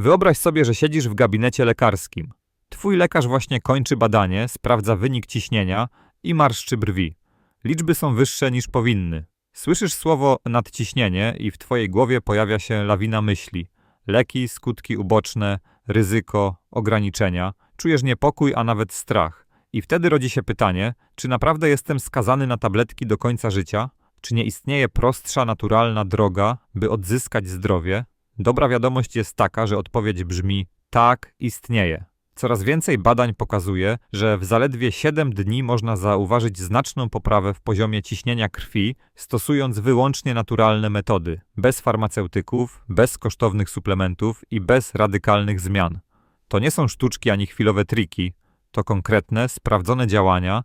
Wyobraź sobie, że siedzisz w gabinecie lekarskim. Twój lekarz właśnie kończy badanie, sprawdza wynik ciśnienia i marszczy brwi. Liczby są wyższe niż powinny. Słyszysz słowo nadciśnienie i w twojej głowie pojawia się lawina myśli. Leki, skutki uboczne, ryzyko, ograniczenia. Czujesz niepokój, a nawet strach. I wtedy rodzi się pytanie, czy naprawdę jestem skazany na tabletki do końca życia? Czy nie istnieje prostsza, naturalna droga, by odzyskać zdrowie? Dobra wiadomość jest taka, że odpowiedź brzmi tak, istnieje. Coraz więcej badań pokazuje, że w zaledwie 7 dni można zauważyć znaczną poprawę w poziomie ciśnienia krwi, stosując wyłącznie naturalne metody, bez farmaceutyków, bez kosztownych suplementów i bez radykalnych zmian. To nie są sztuczki ani chwilowe triki, to konkretne, sprawdzone działania,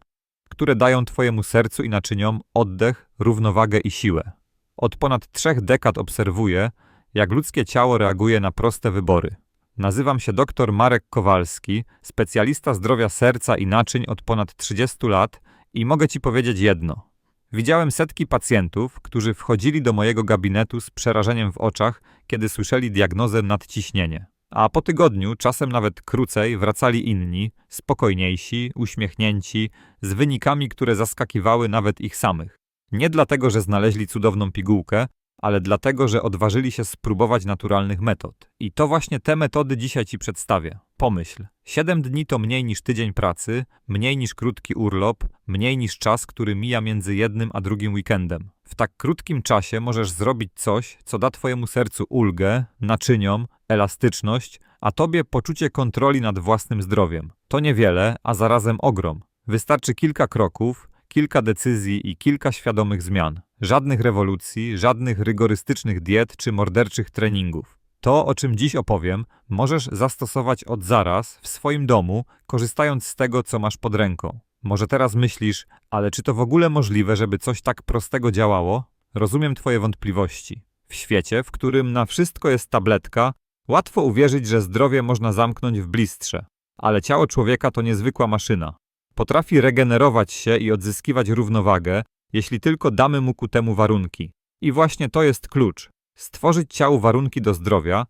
które dają Twojemu sercu i naczyniom oddech, równowagę i siłę. Od ponad trzech dekad obserwuję, jak ludzkie ciało reaguje na proste wybory. Nazywam się dr Marek Kowalski, specjalista zdrowia serca i naczyń od ponad 30 lat i mogę Ci powiedzieć jedno. Widziałem setki pacjentów, którzy wchodzili do mojego gabinetu z przerażeniem w oczach, kiedy słyszeli diagnozę nadciśnienie. A po tygodniu, czasem nawet krócej, wracali inni, spokojniejsi, uśmiechnięci, z wynikami, które zaskakiwały nawet ich samych. Nie dlatego, że znaleźli cudowną pigułkę, ale dlatego, że odważyli się spróbować naturalnych metod. I to właśnie te metody dzisiaj Ci przedstawię. Pomyśl, 7 dni to mniej niż tydzień pracy, mniej niż krótki urlop, mniej niż czas, który mija między jednym a drugim weekendem. W tak krótkim czasie możesz zrobić coś, co da Twojemu sercu ulgę, naczyniom, elastyczność, a Tobie poczucie kontroli nad własnym zdrowiem. To niewiele, a zarazem ogrom. Wystarczy kilka kroków, kilka decyzji i kilka świadomych zmian. Żadnych rewolucji, żadnych rygorystycznych diet czy morderczych treningów. To, o czym dziś opowiem, możesz zastosować od zaraz w swoim domu, korzystając z tego, co masz pod ręką. Może teraz myślisz, ale czy to w ogóle możliwe, żeby coś tak prostego działało? Rozumiem Twoje wątpliwości. W świecie, w którym na wszystko jest tabletka, łatwo uwierzyć, że zdrowie można zamknąć w blistrze. Ale ciało człowieka to niezwykła maszyna. Potrafi regenerować się i odzyskiwać równowagę, jeśli tylko damy mu ku temu warunki. I właśnie to jest klucz. Stworzyć ciału warunki do zdrowia,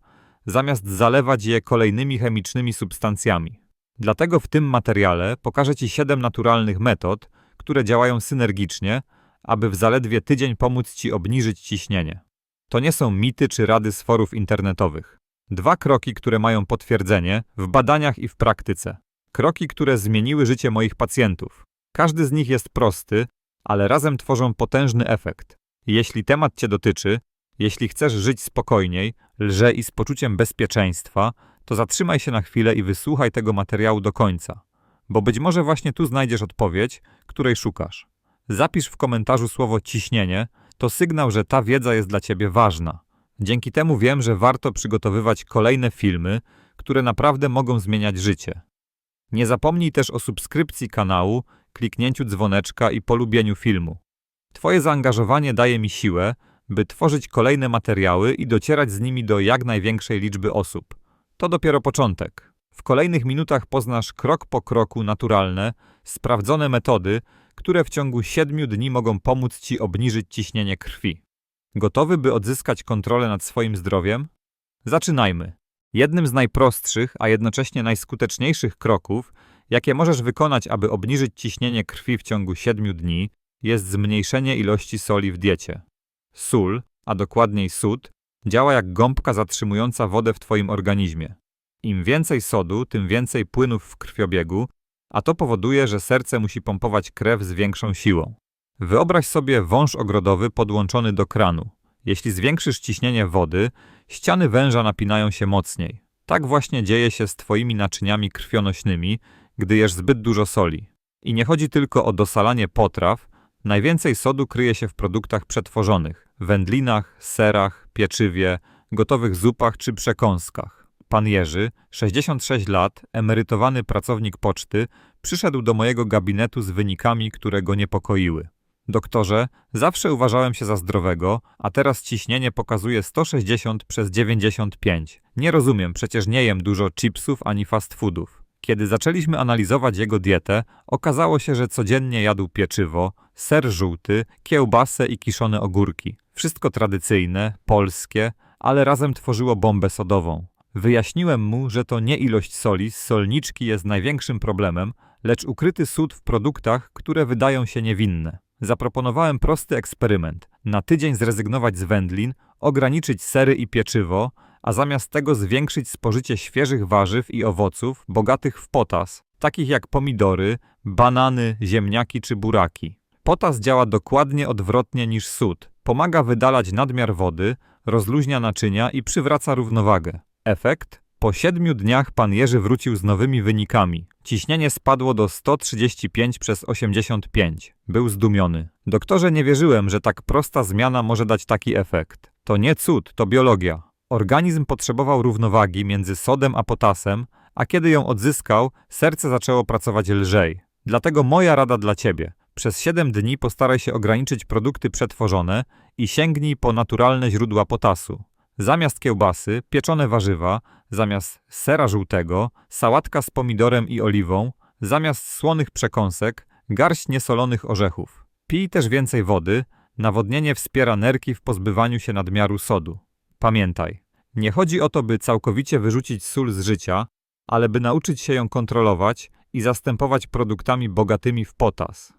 zamiast zalewać je kolejnymi chemicznymi substancjami. Dlatego w tym materiale pokażę Ci 7 naturalnych metod, które działają synergicznie, aby w zaledwie tydzień pomóc Ci obniżyć ciśnienie. To nie są mity czy rady z forów internetowych. Dwa kroki, które mają potwierdzenie w badaniach i w praktyce. Kroki, które zmieniły życie moich pacjentów. Każdy z nich jest prosty, ale razem tworzą potężny efekt. Jeśli temat Cię dotyczy, jeśli chcesz żyć spokojniej, lżej i z poczuciem bezpieczeństwa, to zatrzymaj się na chwilę i wysłuchaj tego materiału do końca, bo być może właśnie tu znajdziesz odpowiedź, której szukasz. Zapisz w komentarzu słowo ciśnienie, to sygnał, że ta wiedza jest dla Ciebie ważna. Dzięki temu wiem, że warto przygotowywać kolejne filmy, które naprawdę mogą zmieniać życie. Nie zapomnij też o subskrypcji kanału, kliknięciu dzwoneczka i polubieniu filmu. Twoje zaangażowanie daje mi siłę, by tworzyć kolejne materiały i docierać z nimi do jak największej liczby osób. To dopiero początek. W kolejnych minutach poznasz krok po kroku naturalne, sprawdzone metody, które w ciągu 7 dni mogą pomóc Ci obniżyć ciśnienie krwi. Gotowy, by odzyskać kontrolę nad swoim zdrowiem? Zaczynajmy. Jednym z najprostszych, a jednocześnie najskuteczniejszych kroków, jakie możesz wykonać, aby obniżyć ciśnienie krwi w ciągu 7 dni, jest zmniejszenie ilości soli w diecie. Sól, a dokładniej sód, działa jak gąbka zatrzymująca wodę w Twoim organizmie. Im więcej sodu, tym więcej płynów w krwiobiegu, a to powoduje, że serce musi pompować krew z większą siłą. Wyobraź sobie wąż ogrodowy podłączony do kranu. Jeśli zwiększysz ciśnienie wody, ściany węża napinają się mocniej. Tak właśnie dzieje się z Twoimi naczyniami krwionośnymi, gdy jesz zbyt dużo soli. I nie chodzi tylko o dosalanie potraw, najwięcej sodu kryje się w produktach przetworzonych, wędlinach, serach, pieczywie, gotowych zupach czy przekąskach. Pan Jerzy, 66 lat, emerytowany pracownik poczty, przyszedł do mojego gabinetu z wynikami, które go niepokoiły. Doktorze, zawsze uważałem się za zdrowego, a teraz ciśnienie pokazuje 160 przez 95. Nie rozumiem, przecież nie jem dużo chipsów ani fast foodów. Kiedy zaczęliśmy analizować jego dietę, okazało się, że codziennie jadł pieczywo, ser żółty, kiełbasę i kiszone ogórki. Wszystko tradycyjne, polskie, ale razem tworzyło bombę sodową. Wyjaśniłem mu, że to nie ilość soli z solniczki jest największym problemem, lecz ukryty sód w produktach, które wydają się niewinne. Zaproponowałem prosty eksperyment. Na tydzień zrezygnować z wędlin, ograniczyć sery i pieczywo, a zamiast tego zwiększyć spożycie świeżych warzyw i owoców bogatych w potas, takich jak pomidory, banany, ziemniaki czy buraki. Potas działa dokładnie odwrotnie niż sód. Pomaga wydalać nadmiar wody, rozluźnia naczynia i przywraca równowagę. Efekt? Po siedmiu dniach pan Jerzy wrócił z nowymi wynikami. Ciśnienie spadło do 135 przez 85. Był zdumiony. Doktorze, nie wierzyłem, że tak prosta zmiana może dać taki efekt. To nie cud, to biologia. Organizm potrzebował równowagi między sodem a potasem, a kiedy ją odzyskał, serce zaczęło pracować lżej. Dlatego moja rada dla ciebie. Przez 7 dni postaraj się ograniczyć produkty przetworzone i sięgnij po naturalne źródła potasu. Zamiast kiełbasy, pieczone warzywa, zamiast sera żółtego, sałatka z pomidorem i oliwą, zamiast słonych przekąsek, garść niesolonych orzechów. Pij też więcej wody, nawodnienie wspiera nerki w pozbywaniu się nadmiaru sodu. Pamiętaj, nie chodzi o to, by całkowicie wyrzucić sól z życia, ale by nauczyć się ją kontrolować i zastępować produktami bogatymi w potas.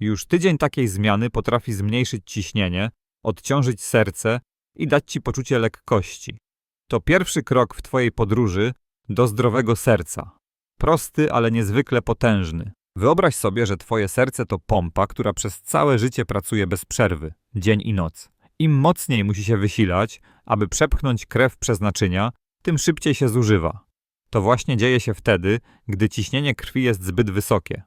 Już tydzień takiej zmiany potrafi zmniejszyć ciśnienie, odciążyć serce i dać ci poczucie lekkości. To pierwszy krok w twojej podróży do zdrowego serca. Prosty, ale niezwykle potężny. Wyobraź sobie, że twoje serce to pompa, która przez całe życie pracuje bez przerwy, dzień i noc. Im mocniej musi się wysilać, aby przepchnąć krew przez naczynia, tym szybciej się zużywa. To właśnie dzieje się wtedy, gdy ciśnienie krwi jest zbyt wysokie.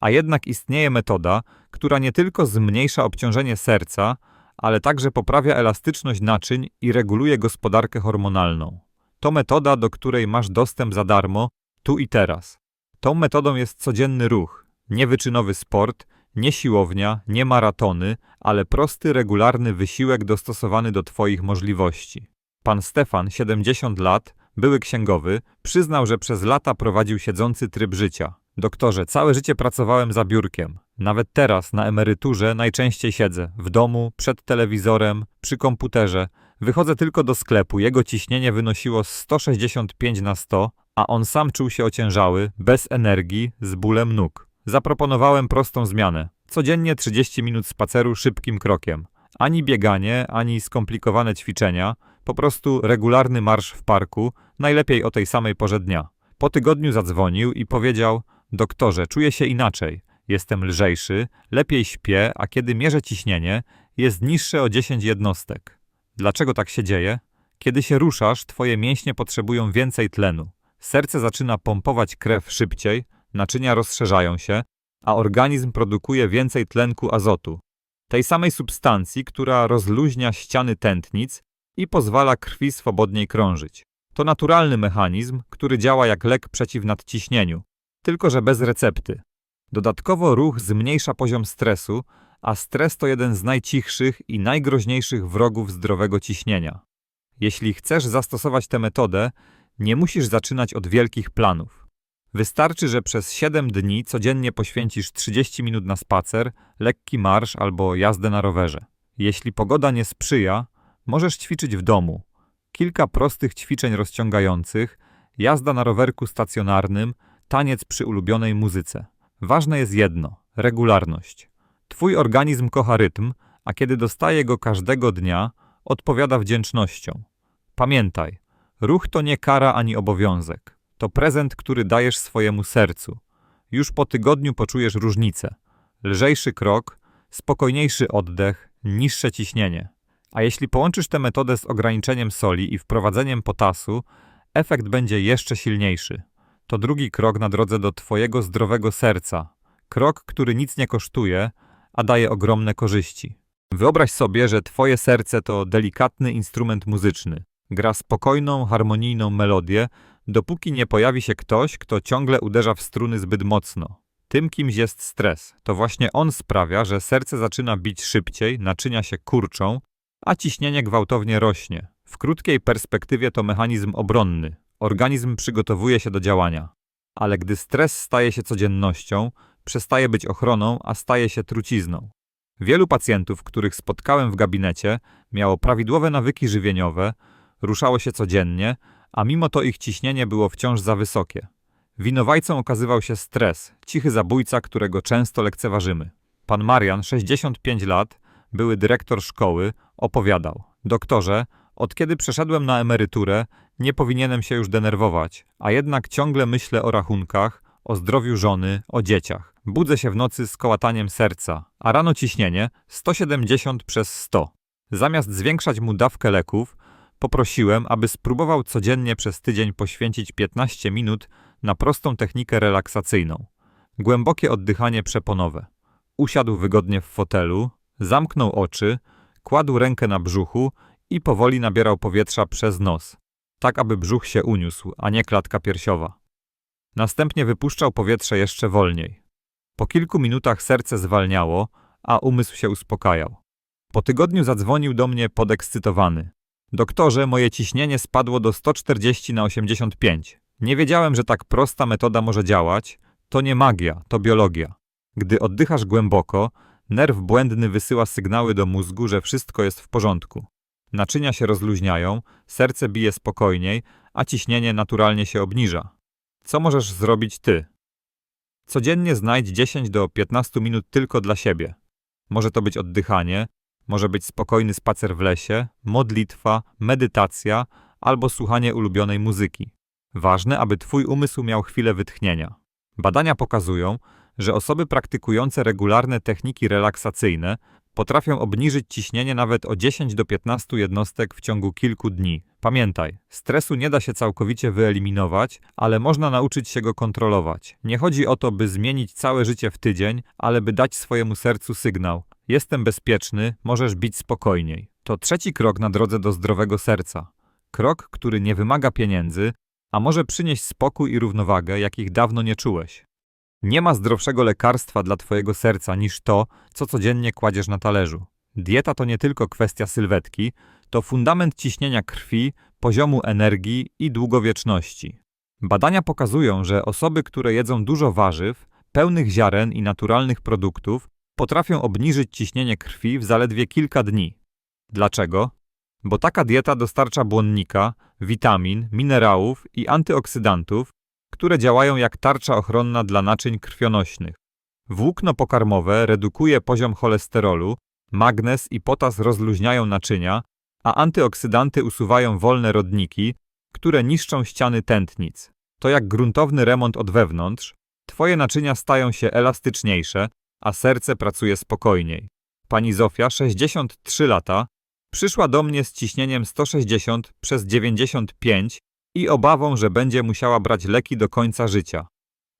A jednak istnieje metoda, która nie tylko zmniejsza obciążenie serca, ale także poprawia elastyczność naczyń i reguluje gospodarkę hormonalną. To metoda, do której masz dostęp za darmo, tu i teraz. Tą metodą jest codzienny ruch, nie wyczynowy sport, nie siłownia, nie maratony, ale prosty, regularny wysiłek dostosowany do Twoich możliwości. Pan Stefan, 70 lat, były księgowy, przyznał, że przez lata prowadził siedzący tryb życia. Doktorze, całe życie pracowałem za biurkiem. Nawet teraz, na emeryturze, najczęściej siedzę w domu, przed telewizorem, przy komputerze. Wychodzę tylko do sklepu, jego ciśnienie wynosiło 165 na 100, a on sam czuł się ociężały, bez energii, z bólem nóg. Zaproponowałem prostą zmianę. Codziennie 30 minut spaceru szybkim krokiem. Ani bieganie, ani skomplikowane ćwiczenia, po prostu regularny marsz w parku, najlepiej o tej samej porze dnia. Po tygodniu zadzwonił i powiedział: Doktorze, czuję się inaczej. Jestem lżejszy, lepiej śpię, a kiedy mierzę ciśnienie, jest niższe o 10 jednostek. Dlaczego tak się dzieje? Kiedy się ruszasz, twoje mięśnie potrzebują więcej tlenu. Serce zaczyna pompować krew szybciej, naczynia rozszerzają się, a organizm produkuje więcej tlenku azotu, tej samej substancji, która rozluźnia ściany tętnic i pozwala krwi swobodniej krążyć. To naturalny mechanizm, który działa jak lek przeciw nadciśnieniu, tylko że bez recepty. Dodatkowo ruch zmniejsza poziom stresu, a stres to jeden z najcichszych i najgroźniejszych wrogów zdrowego ciśnienia. Jeśli chcesz zastosować tę metodę, nie musisz zaczynać od wielkich planów. Wystarczy, że przez 7 dni codziennie poświęcisz 30 minut na spacer, lekki marsz albo jazdę na rowerze. Jeśli pogoda nie sprzyja, możesz ćwiczyć w domu. Kilka prostych ćwiczeń rozciągających, jazda na rowerku stacjonarnym, taniec przy ulubionej muzyce. Ważne jest jedno regularność. Twój organizm kocha rytm, a kiedy dostaje go każdego dnia, odpowiada wdzięcznością. Pamiętaj, ruch to nie kara ani obowiązek. To prezent, który dajesz swojemu sercu. Już po tygodniu poczujesz różnicę. Lżejszy krok, spokojniejszy oddech, niższe ciśnienie. A jeśli połączysz tę metodę z ograniczeniem soli i wprowadzeniem potasu, efekt będzie jeszcze silniejszy. To drugi krok na drodze do Twojego zdrowego serca. Krok, który nic nie kosztuje, a daje ogromne korzyści. Wyobraź sobie, że Twoje serce to delikatny instrument muzyczny. Gra spokojną, harmonijną melodię, dopóki nie pojawi się ktoś, kto ciągle uderza w struny zbyt mocno. Tym kimś jest stres. To właśnie on sprawia, że serce zaczyna bić szybciej, naczynia się kurczą, a ciśnienie gwałtownie rośnie. W krótkiej perspektywie to mechanizm obronny. Organizm przygotowuje się do działania. Ale gdy stres staje się codziennością, przestaje być ochroną, a staje się trucizną. Wielu pacjentów, których spotkałem w gabinecie, miało prawidłowe nawyki żywieniowe, ruszało się codziennie, a mimo to ich ciśnienie było wciąż za wysokie. Winowajcą okazywał się stres, cichy zabójca, którego często lekceważymy. Pan Marian, 65 lat, były dyrektor szkoły, opowiadał: Doktorze, od kiedy przeszedłem na emeryturę, nie powinienem się już denerwować, a jednak ciągle myślę o rachunkach, o zdrowiu żony, o dzieciach. Budzę się w nocy z kołataniem serca, a rano ciśnienie 170 przez 100. Zamiast zwiększać mu dawkę leków, poprosiłem, aby spróbował codziennie przez tydzień poświęcić 15 minut na prostą technikę relaksacyjną. Głębokie oddychanie przeponowe. Usiadł wygodnie w fotelu, zamknął oczy, kładł rękę na brzuchu i powoli nabierał powietrza przez nos, tak aby brzuch się uniósł, a nie klatka piersiowa. Następnie wypuszczał powietrze jeszcze wolniej. Po kilku minutach serce zwalniało, a umysł się uspokajał. Po tygodniu zadzwonił do mnie podekscytowany. Doktorze, moje ciśnienie spadło do 140 na 85. Nie wiedziałem, że tak prosta metoda może działać. To nie magia, to biologia. Gdy oddychasz głęboko, nerw błędny wysyła sygnały do mózgu, że wszystko jest w porządku. Naczynia się rozluźniają, serce bije spokojniej, a ciśnienie naturalnie się obniża. Co możesz zrobić ty? Codziennie znajdź 10 do 15 minut tylko dla siebie. Może to być oddychanie, może być spokojny spacer w lesie, modlitwa, medytacja albo słuchanie ulubionej muzyki. Ważne, aby Twój umysł miał chwilę wytchnienia. Badania pokazują, że osoby praktykujące regularne techniki relaksacyjne potrafią obniżyć ciśnienie nawet o 10 do 15 jednostek w ciągu kilku dni. Pamiętaj, stresu nie da się całkowicie wyeliminować, ale można nauczyć się go kontrolować. Nie chodzi o to, by zmienić całe życie w tydzień, ale by dać swojemu sercu sygnał: Jestem bezpieczny, możesz bić spokojniej. To trzeci krok na drodze do zdrowego serca. Krok, który nie wymaga pieniędzy, a może przynieść spokój i równowagę, jakich dawno nie czułeś. Nie ma zdrowszego lekarstwa dla Twojego serca niż to, co codziennie kładziesz na talerzu. Dieta to nie tylko kwestia sylwetki, to fundament ciśnienia krwi, poziomu energii i długowieczności. Badania pokazują, że osoby, które jedzą dużo warzyw, pełnych ziaren i naturalnych produktów, potrafią obniżyć ciśnienie krwi w zaledwie kilka dni. Dlaczego? Bo taka dieta dostarcza błonnika, witamin, minerałów i antyoksydantów, które działają jak tarcza ochronna dla naczyń krwionośnych. Włókno pokarmowe redukuje poziom cholesterolu, magnez i potas rozluźniają naczynia, a antyoksydanty usuwają wolne rodniki, które niszczą ściany tętnic. To jak gruntowny remont od wewnątrz, twoje naczynia stają się elastyczniejsze, a serce pracuje spokojniej. Pani Zofia, 63 lata, przyszła do mnie z ciśnieniem 160 przez 95 i obawą, że będzie musiała brać leki do końca życia.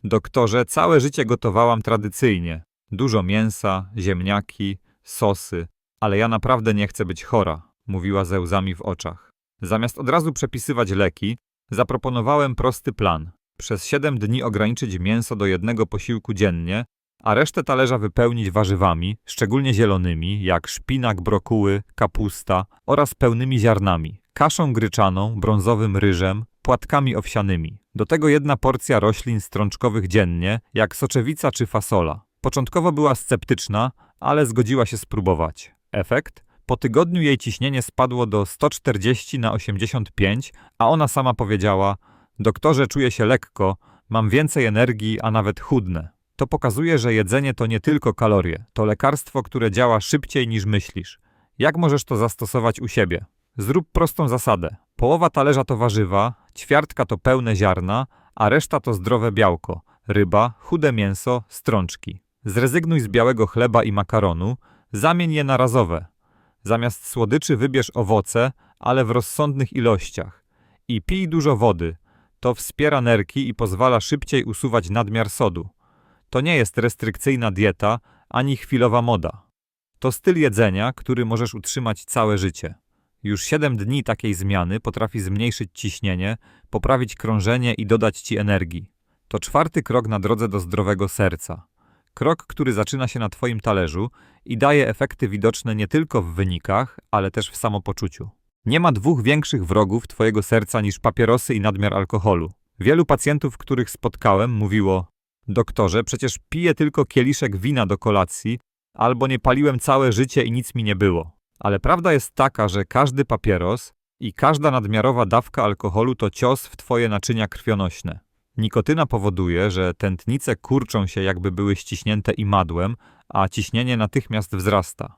Doktorze, całe życie gotowałam tradycyjnie. Dużo mięsa, ziemniaki, sosy, ale ja naprawdę nie chcę być chora, mówiła ze łzami w oczach. Zamiast od razu przepisywać leki, zaproponowałem prosty plan. Przez 7 dni ograniczyć mięso do jednego posiłku dziennie, a resztę talerza wypełnić warzywami, szczególnie zielonymi, jak szpinak, brokuły, kapusta oraz pełnymi ziarnami, kaszą gryczaną, brązowym ryżem, płatkami owsianymi. Do tego jedna porcja roślin strączkowych dziennie, jak soczewica czy fasola. Początkowo była sceptyczna, ale zgodziła się spróbować. Efekt? Po tygodniu jej ciśnienie spadło do 140 na 85, a ona sama powiedziała: Doktorze, czuję się lekko, mam więcej energii, a nawet chudnę. To pokazuje, że jedzenie to nie tylko kalorie, to lekarstwo, które działa szybciej niż myślisz. Jak możesz to zastosować u siebie? Zrób prostą zasadę. Połowa talerza to warzywa, ćwiartka to pełne ziarna, a reszta to zdrowe białko, ryba, chude mięso, strączki. Zrezygnuj z białego chleba i makaronu, zamień je na razowe. Zamiast słodyczy wybierz owoce, ale w rozsądnych ilościach. I pij dużo wody. To wspiera nerki i pozwala szybciej usuwać nadmiar sodu. To nie jest restrykcyjna dieta ani chwilowa moda. To styl jedzenia, który możesz utrzymać całe życie. Już 7 dni takiej zmiany potrafi zmniejszyć ciśnienie, poprawić krążenie i dodać ci energii. To czwarty krok na drodze do zdrowego serca. Krok, który zaczyna się na Twoim talerzu i daje efekty widoczne nie tylko w wynikach, ale też w samopoczuciu. Nie ma dwóch większych wrogów Twojego serca niż papierosy i nadmiar alkoholu. Wielu pacjentów, których spotkałem, mówiło: Doktorze, przecież piję tylko kieliszek wina do kolacji, albo nie paliłem całe życie i nic mi nie było. Ale prawda jest taka, że każdy papieros, I każda nadmiarowa dawka alkoholu to cios w twoje naczynia krwionośne. Nikotyna powoduje, że tętnice kurczą się jakby były ściśnięte imadłem, a ciśnienie natychmiast wzrasta.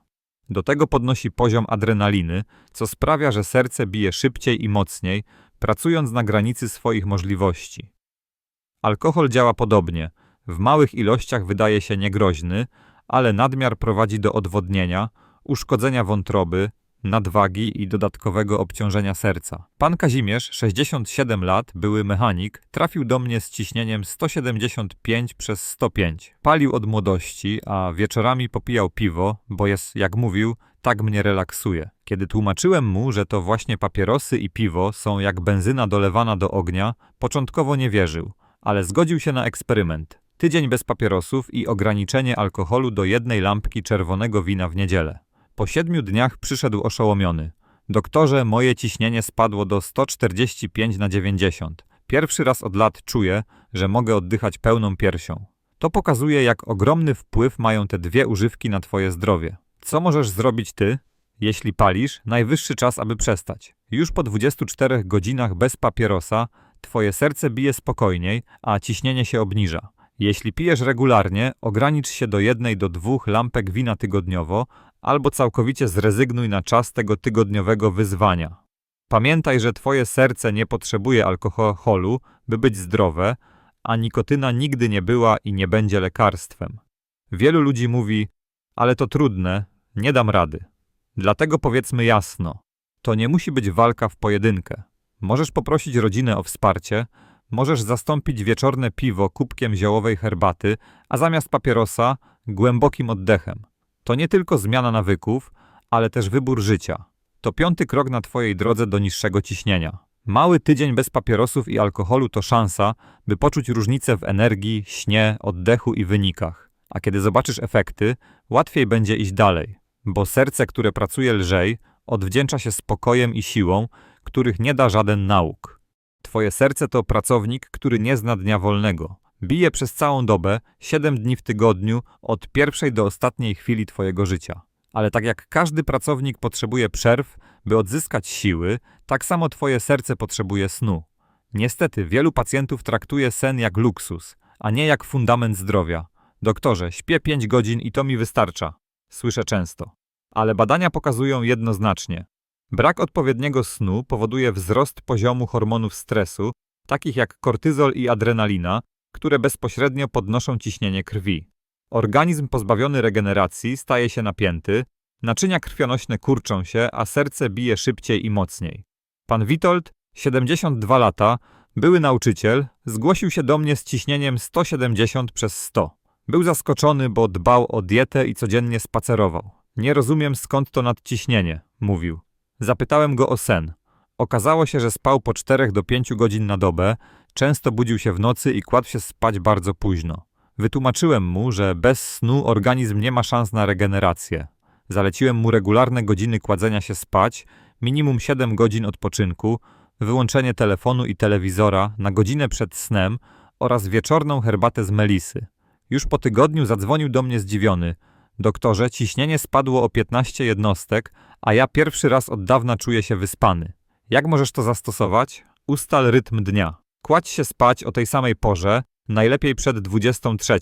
Do tego podnosi poziom adrenaliny, co sprawia, że serce bije szybciej i mocniej, pracując na granicy swoich możliwości. Alkohol działa podobnie. W małych ilościach wydaje się niegroźny, ale nadmiar prowadzi do odwodnienia, uszkodzenia wątroby, nadwagi i dodatkowego obciążenia serca. Pan Kazimierz, 67 lat, były mechanik, trafił do mnie z ciśnieniem 175 przez 105. Palił od młodości, a wieczorami popijał piwo, bo jest, jak mówił, tak mnie relaksuje. Kiedy tłumaczyłem mu, że to właśnie papierosy i piwo są jak benzyna dolewana do ognia, początkowo nie wierzył, ale zgodził się na eksperyment. Tydzień bez papierosów i ograniczenie alkoholu do jednej lampki czerwonego wina w niedzielę. Po siedmiu dniach przyszedł oszołomiony. Doktorze, moje ciśnienie spadło do 145 na 90. Pierwszy raz od lat czuję, że mogę oddychać pełną piersią. To pokazuje, jak ogromny wpływ mają te dwie używki na twoje zdrowie. Co możesz zrobić ty? Jeśli palisz, najwyższy czas, aby przestać. Już po 24 godzinach bez papierosa twoje serce bije spokojniej, a ciśnienie się obniża. Jeśli pijesz regularnie, ogranicz się do jednej do dwóch lampek wina tygodniowo, albo całkowicie zrezygnuj na czas tego tygodniowego wyzwania. Pamiętaj, że twoje serce nie potrzebuje alkoholu, by być zdrowe, a nikotyna nigdy nie była i nie będzie lekarstwem. Wielu ludzi mówi, ale to trudne, nie dam rady. Dlatego powiedzmy jasno, to nie musi być walka w pojedynkę. Możesz poprosić rodzinę o wsparcie, możesz zastąpić wieczorne piwo kubkiem ziołowej herbaty, a zamiast papierosa głębokim oddechem. To nie tylko zmiana nawyków, ale też wybór życia. To piąty krok na Twojej drodze do niższego ciśnienia. Mały tydzień bez papierosów i alkoholu to szansa, by poczuć różnicę w energii, śnie, oddechu i wynikach. A kiedy zobaczysz efekty, łatwiej będzie iść dalej, bo serce, które pracuje lżej, odwdzięcza się spokojem i siłą, których nie da żaden nauk. Twoje serce to pracownik, który nie zna dnia wolnego. Bije przez całą dobę, 7 dni w tygodniu, od pierwszej do ostatniej chwili Twojego życia. Ale tak jak każdy pracownik potrzebuje przerw, by odzyskać siły, tak samo Twoje serce potrzebuje snu. Niestety, wielu pacjentów traktuje sen jak luksus, a nie jak fundament zdrowia. Doktorze, śpię 5 godzin i to mi wystarcza. Słyszę często. Ale badania pokazują jednoznacznie. Brak odpowiedniego snu powoduje wzrost poziomu hormonów stresu, takich jak kortyzol i adrenalina, które bezpośrednio podnoszą ciśnienie krwi. Organizm pozbawiony regeneracji staje się napięty, naczynia krwionośne kurczą się, a serce bije szybciej i mocniej. Pan Witold, 72 lata, były nauczyciel, zgłosił się do mnie z ciśnieniem 170 przez 100. Był zaskoczony, bo dbał o dietę i codziennie spacerował. Nie rozumiem skąd to nadciśnienie, mówił. Zapytałem go o sen. Okazało się, że spał po 4 do 5 godzin na dobę, często budził się w nocy i kładł się spać bardzo późno. Wytłumaczyłem mu, że bez snu organizm nie ma szans na regenerację. Zaleciłem mu regularne godziny kładzenia się spać, minimum 7 godzin odpoczynku, wyłączenie telefonu i telewizora na godzinę przed snem oraz wieczorną herbatę z melisy. Już po tygodniu zadzwonił do mnie zdziwiony. Doktorze, ciśnienie spadło o 15 jednostek, a ja pierwszy raz od dawna czuję się wyspany. Jak możesz to zastosować? Ustal rytm dnia. Kładź się spać o tej samej porze, najlepiej przed 23.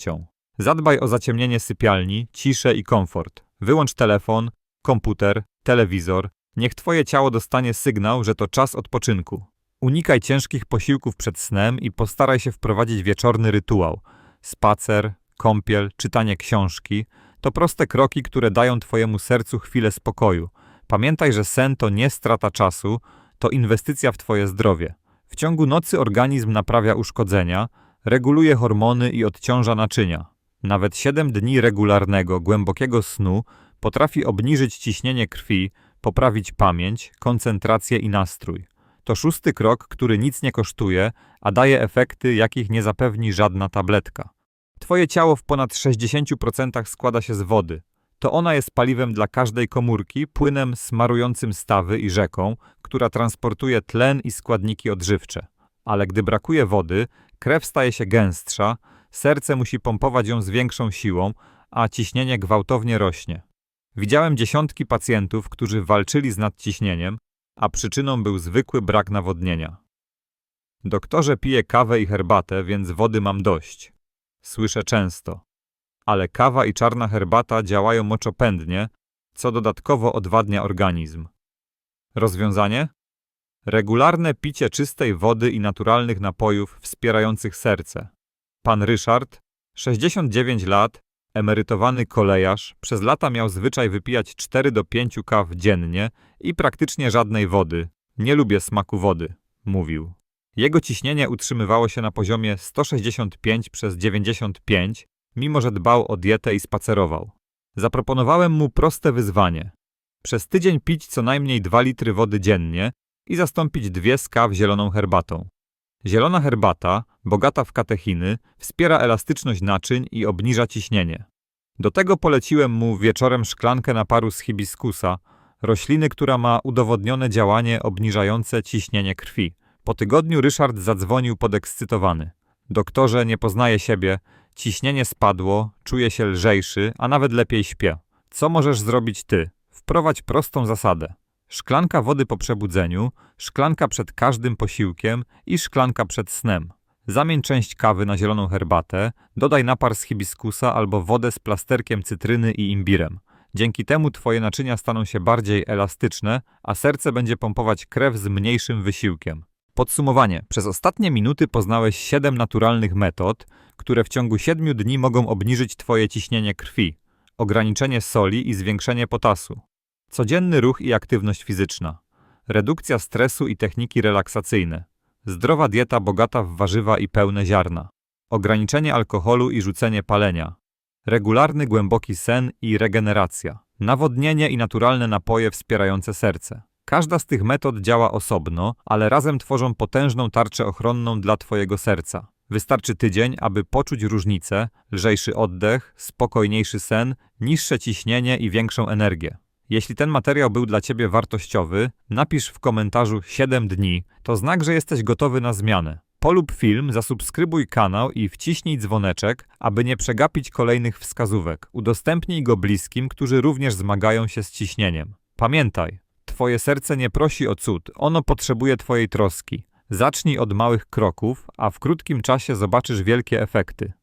Zadbaj o zaciemnienie sypialni, ciszę i komfort. Wyłącz telefon, komputer, telewizor. Niech twoje ciało dostanie sygnał, że to czas odpoczynku. Unikaj ciężkich posiłków przed snem i postaraj się wprowadzić wieczorny rytuał. Spacer, kąpiel, czytanie książki to proste kroki, które dają twojemu sercu chwilę spokoju. Pamiętaj, że sen to nie strata czasu, to inwestycja w twoje zdrowie. W ciągu nocy organizm naprawia uszkodzenia, reguluje hormony i odciąża naczynia. Nawet 7 dni regularnego, głębokiego snu potrafi obniżyć ciśnienie krwi, poprawić pamięć, koncentrację i nastrój. To szósty krok, który nic nie kosztuje, a daje efekty, jakich nie zapewni żadna tabletka. Twoje ciało w ponad 60% składa się z wody. To ona jest paliwem dla każdej komórki, płynem smarującym stawy i rzeką, która transportuje tlen i składniki odżywcze. Ale gdy brakuje wody, krew staje się gęstsza, serce musi pompować ją z większą siłą, a ciśnienie gwałtownie rośnie. Widziałem dziesiątki pacjentów, którzy walczyli z nadciśnieniem, a przyczyną był zwykły brak nawodnienia. Doktorze piję kawę i herbatę, więc wody mam dość. Słyszę często. Ale kawa i czarna herbata działają moczopędnie, co dodatkowo odwadnia organizm. Rozwiązanie? Regularne picie czystej wody i naturalnych napojów wspierających serce. Pan Ryszard, 69 lat, emerytowany kolejarz, przez lata miał zwyczaj wypijać 4 do 5 kaw dziennie i praktycznie żadnej wody. Nie lubię smaku wody, mówił. Jego ciśnienie utrzymywało się na poziomie 165 przez 95, mimo że dbał o dietę i spacerował. Zaproponowałem mu proste wyzwanie. Przez tydzień pić co najmniej 2 litry wody dziennie i zastąpić dwie z zieloną herbatą. Zielona herbata, bogata w katechiny, wspiera elastyczność naczyń i obniża ciśnienie. Do tego poleciłem mu wieczorem szklankę naparu z hibiskusa, rośliny, która ma udowodnione działanie obniżające ciśnienie krwi. Po tygodniu Ryszard zadzwonił podekscytowany. Doktorze, nie poznaję siebie, ciśnienie spadło, czuję się lżejszy, a nawet lepiej śpię. Co możesz zrobić ty? Wprowadź prostą zasadę. Szklanka wody po przebudzeniu, szklanka przed każdym posiłkiem i szklanka przed snem. Zamień część kawy na zieloną herbatę, dodaj napar z hibiskusa albo wodę z plasterkiem cytryny i imbirem. Dzięki temu twoje naczynia staną się bardziej elastyczne, a serce będzie pompować krew z mniejszym wysiłkiem. Podsumowanie. Przez ostatnie minuty poznałeś 7 naturalnych metod, które w ciągu 7 dni mogą obniżyć twoje ciśnienie krwi, ograniczenie soli i zwiększenie potasu. Codzienny ruch i aktywność fizyczna. Redukcja stresu i techniki relaksacyjne. Zdrowa dieta bogata w warzywa i pełne ziarna. Ograniczenie alkoholu i rzucenie palenia. Regularny głęboki sen i regeneracja. Nawodnienie i naturalne napoje wspierające serce. Każda z tych metod działa osobno, ale razem tworzą potężną tarczę ochronną dla Twojego serca. Wystarczy tydzień, aby poczuć różnicę, lżejszy oddech, spokojniejszy sen, niższe ciśnienie i większą energię. Jeśli ten materiał był dla Ciebie wartościowy, napisz w komentarzu 7 dni, to znak, że jesteś gotowy na zmianę. Polub film, zasubskrybuj kanał i wciśnij dzwoneczek, aby nie przegapić kolejnych wskazówek. Udostępnij go bliskim, którzy również zmagają się z ciśnieniem. Pamiętaj, Twoje serce nie prosi o cud, ono potrzebuje Twojej troski. Zacznij od małych kroków, a w krótkim czasie zobaczysz wielkie efekty.